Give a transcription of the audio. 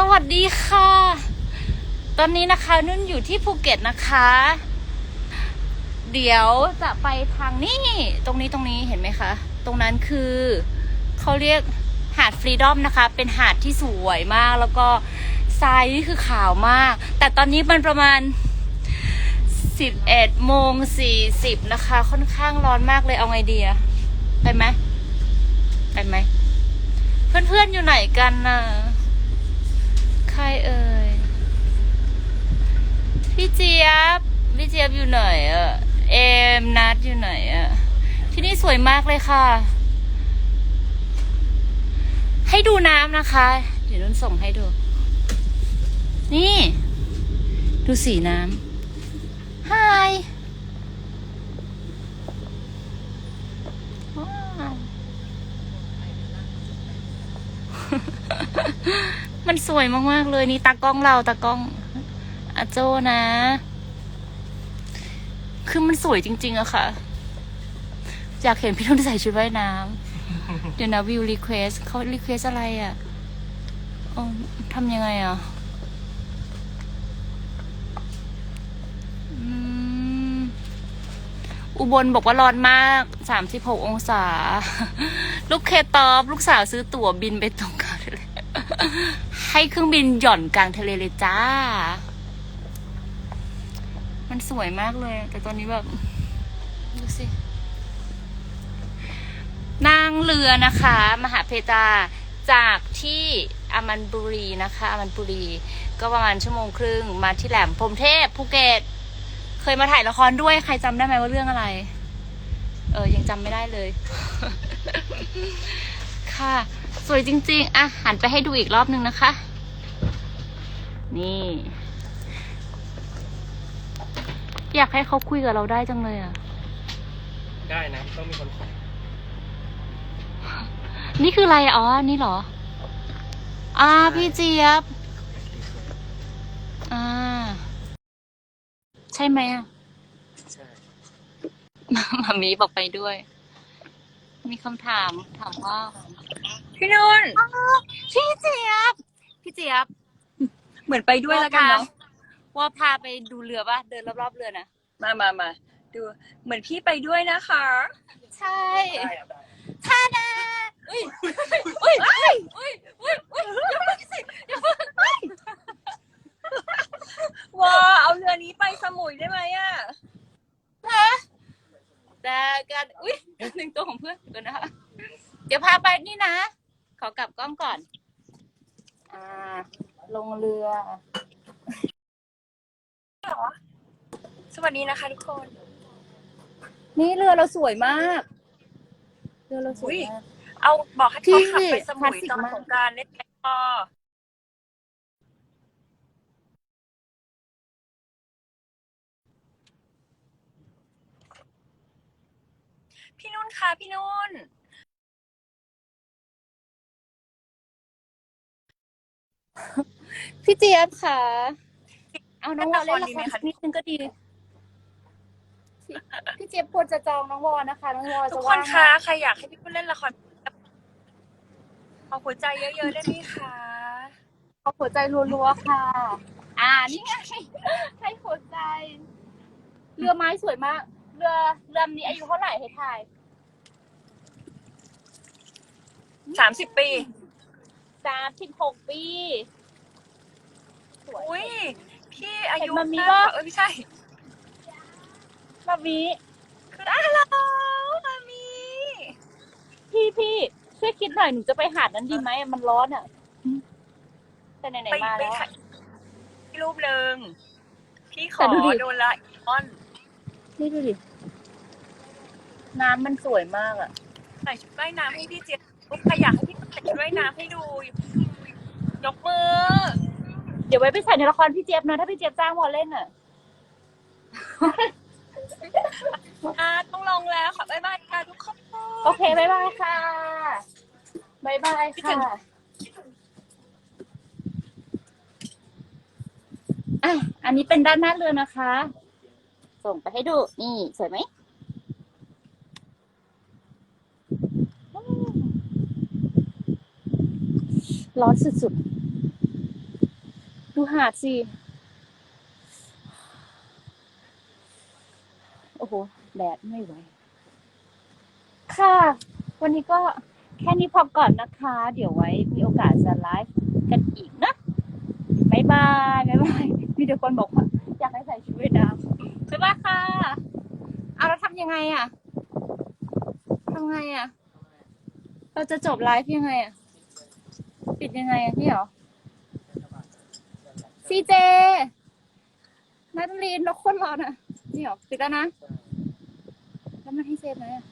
สวัสดีค่ะ ตอนนี้นะคะนุ่นอยู่ที่ภูเก็ตนะคะ เดี๋ยวจะไปทางนี่ตรงนี้ตรงนี้เห็นไหมคะ ตรงนั้นคือเขาเรียกหาดฟรีดอมนะคะ เป็นหาดที่สวยมากแล้วก็ทรายนี่คือขาวมาก แต่ตอนนี้มันประมาณ 11โมง40 นะคะ ค่อนข้างร้อนมากเลยเอาไงดีอะไปไหมไปไหม เพื่อนๆอยู่ไหนกันน่ะ ใครเอ่ย พี่เจี๊ยบ พี่เจี๊ยบอยู่ไหนอะเอมนัดอยู่ไหนอะที่นี่สวยมากเลยค่ะ ให้ดูน้ำนะคะ เดี๋ยวนุ่นส่งให้ดู นี่ ดูสีน้ำ Hi ว้าว มันสวยมากๆเลยนี่ตากล้องเราตากล้องอาโจนะ คือมันสวยจริง ๆอะค่ะ อยากเห็นพี่นุ่นใส่ชุดว่ายน้ำเดี๋ยวนะวิวรีเควสเขารีเควสอะไรอะอ๋อทำยังไงอะอุบลบอกว่าร้อนมาก สามสิบหกองศา ลูกเคตอบ ลูกสาวซื้อตั๋วบินไปตรงกลางเลย ให้เครื่องบินหย่อนกลางทะเลเลยจ้า มันสวยมากเลย แต่ตอนนี้แบบ ดูสินั่งเรือนะคะ มหาเพตาจากที่อามันบุรีนะคะอามันบุรี ก็ประมาณชั่วโมงครึ่งมาที่แหลมพรมเทพภูเก็ตเคยมาถ่ายละครด้วยใครจำได้ไหมว่าเรื่องอะไร เออยังจำไม่ได้เลย ค่ะ สวยจริงๆ อะ หันไปให้ดูอีกรอบนึงนะคะ นี่ อยากให้เขาคุยกับเราได้จังเลยอะ ได้นะ ต้องมีคนขอนี่คืออะไรอ๋อ นี่เหรอ อ่า พี่เจี๊ยบ อ่า ใช่ไหมอะใช่มามีบอกไปด้วย มีคำถามถามว่า พี่นุ่นพี่เจี๊ยบ พี่เจี๊ยบเหมือนไปด้วยแล้วกันเนาะว่าพาไปดูเรือป่ะ เดินรอบๆเรือนะ มามามาดู เหมือนพี่ไปด้วยนะคะ ใช่ได้ครับได้ท่าดาอุ้ยอุ้ยอุ้ยอุ้ยอุ้ยอุ้ยอย่าเพิ่งสิอย่าเพิ่งว้าเอาเรือนี้ไปสมุยได้ไหมอะแต่กันอุ้ยหนึ่งตัวของเพื่อนเดี๋ยวนะคะเดี๋ยวพาไปนี่นะ ขอกลับกล้องก่อน อ่า ลงเรือ สวัสดีนะคะทุกคน นี่เรือเราสวยมาก เรือเราสวยมาก เอาบอกให้พี่เขาขับไปสมุยคลาสสิกตอนมากสงกรารเล่นไหมพอพี่นุ่นคะพี่นุ่น พี่เจี๊ยบค่ะ เอาน้องวอลเล่นละดีคไหมรคะนิดนึงก็ดีพี่พี่เจี๊ยบควรจะจองน้องวอลนะคะ น้องวอลทุจะกคว่านงคะใครอยากให้พี่นุ่นเล่นละครเอาหัวใจเยอะๆได้ไหมคะเอาหัวใจรัวๆค่ะ อ่านี่ไงให้หัวใจ เรือไม้สวยมาก เรือเรือลำนี้อายุเท่าไหร่ให้ทาย สามสิบปี สามสิบหกปี สวย อุ้ยพี่อายุเห็นมันมีมากว่ากว่าเออไม่ใช่ลำนี้คืออ้าวเหรอมามีพี่พี่ช่วยคิดหน่อยหนูจะไปหาดนั้นดีไหมมันร้อนอะแต่ไหนไปๆมาไปแล้วถ่ายรูปหนึ่งพี่ขแต่อดูดิ โดนละอีออนนี่ดูดิ น้ำมันสวยมากอะ ใส่ชุดว่ายน้ำให้พี่เจี๊ยบปุ๊บใครอยากให้พี่ใส่ ชุดว่ายน้ำให้ดู ยกมือ เดี๋ยวไว้ไปใส่ในละครพี่เจี๊ยบนะถ้าพี่เจี๊ยบจ้างวอลเล่นอะอ่าต้องลองแล้วค่ะ บ๊ายบายค่ะทุกคนโอเคบ๊ายบายค่ะบายบายค่ะอะอันนี้เป็นด้านหน้าเรือนะคะ ส่งไปให้ดู นี่สวยไหม ร้อนสุดๆ ดูหาดสิ โอ้โห แดดไม่ไหว ค่ะ วันนี้ก็แค่นี้พอก่อนนะคะ เดี๋ยวไว้มีโอกาสจะไลฟ์กันอีกนะบายบายบายบายมีเดี๋ยวคนบอกว่าอยากให้ใส่ชุดว่ายน้ำบายบายค่ะเอาแล้วทำยังไงอะทำไงอะเราจะจบไลฟ์ยังไงอะ ปิดยังไงอะพี่เหรอซีเจนัทลีนเราคนรอนะนี่เหรอปิดแล้วนะ แล้วมันให้เซฟไหมอะ